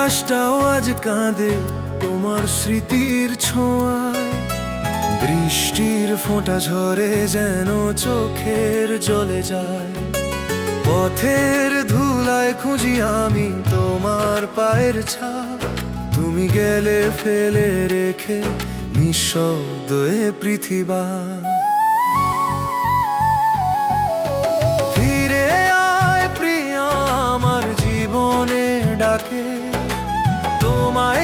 আকাশটাও আজ কাঁদে তোমার স্মৃতির ছোঁয়ায়। বৃষ্টির ফোঁটা ঝরে যেন চোখের জলে যায়। পথের ধুলায় খুঁজি আমি তোমার পায়ের ছাপ। তুমি গেলে ফেলে রেখে নিঃশব্দ পৃথিবী।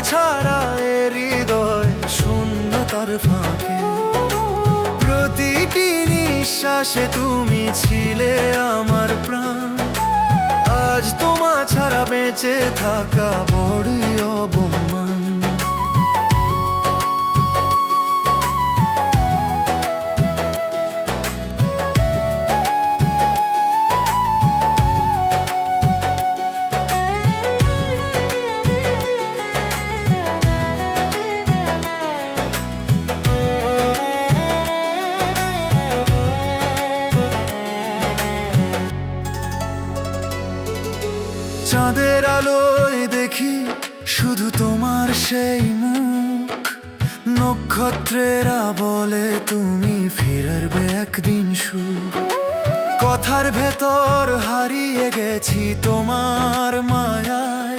ছাড়া এ হৃদয় শূন্যতার ফাঁকে। প্রতিটি নিঃশ্বাসে তুমি ছিলে আমার প্রাণ। আজ তোমা ছাড়া বেঁচে থাকা বড়ই অবমান চাঁদের আলোয় দেখি শুধু তোমার সেই মুখ। নক্ষত্রেরা বলে তুমি ফিরবে একদিন সুখ। কথার ভেতর হারিয়ে গেছি তোমার মায়ায়।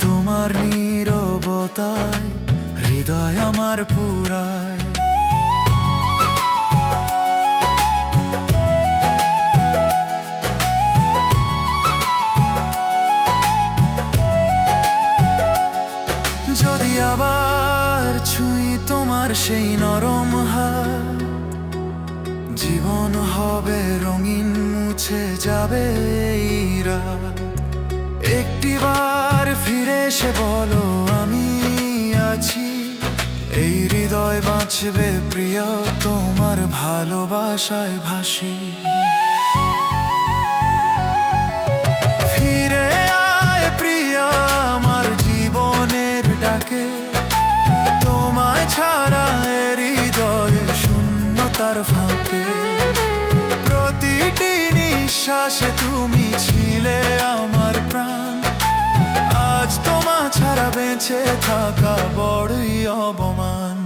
তোমার নীরবতায়, হৃদয় আমার পুরায়। সেই নরম হাত, জীবন হবে রঙিন মুছে যাবে রাত। একটিবার ফিরে এসে বলো, আমি আছি। এই হৃদয় বাঁচবে প্রিয়, তোমার ভালোবাসায় ভাসি। শূন্যতার ফাঁকে। প্রতিটি নিঃশ্বাসে তুমি ছিলে আমার প্রাণ। আজ তোমা ছাড়া বেঁচে থাকা বড়ই অবমান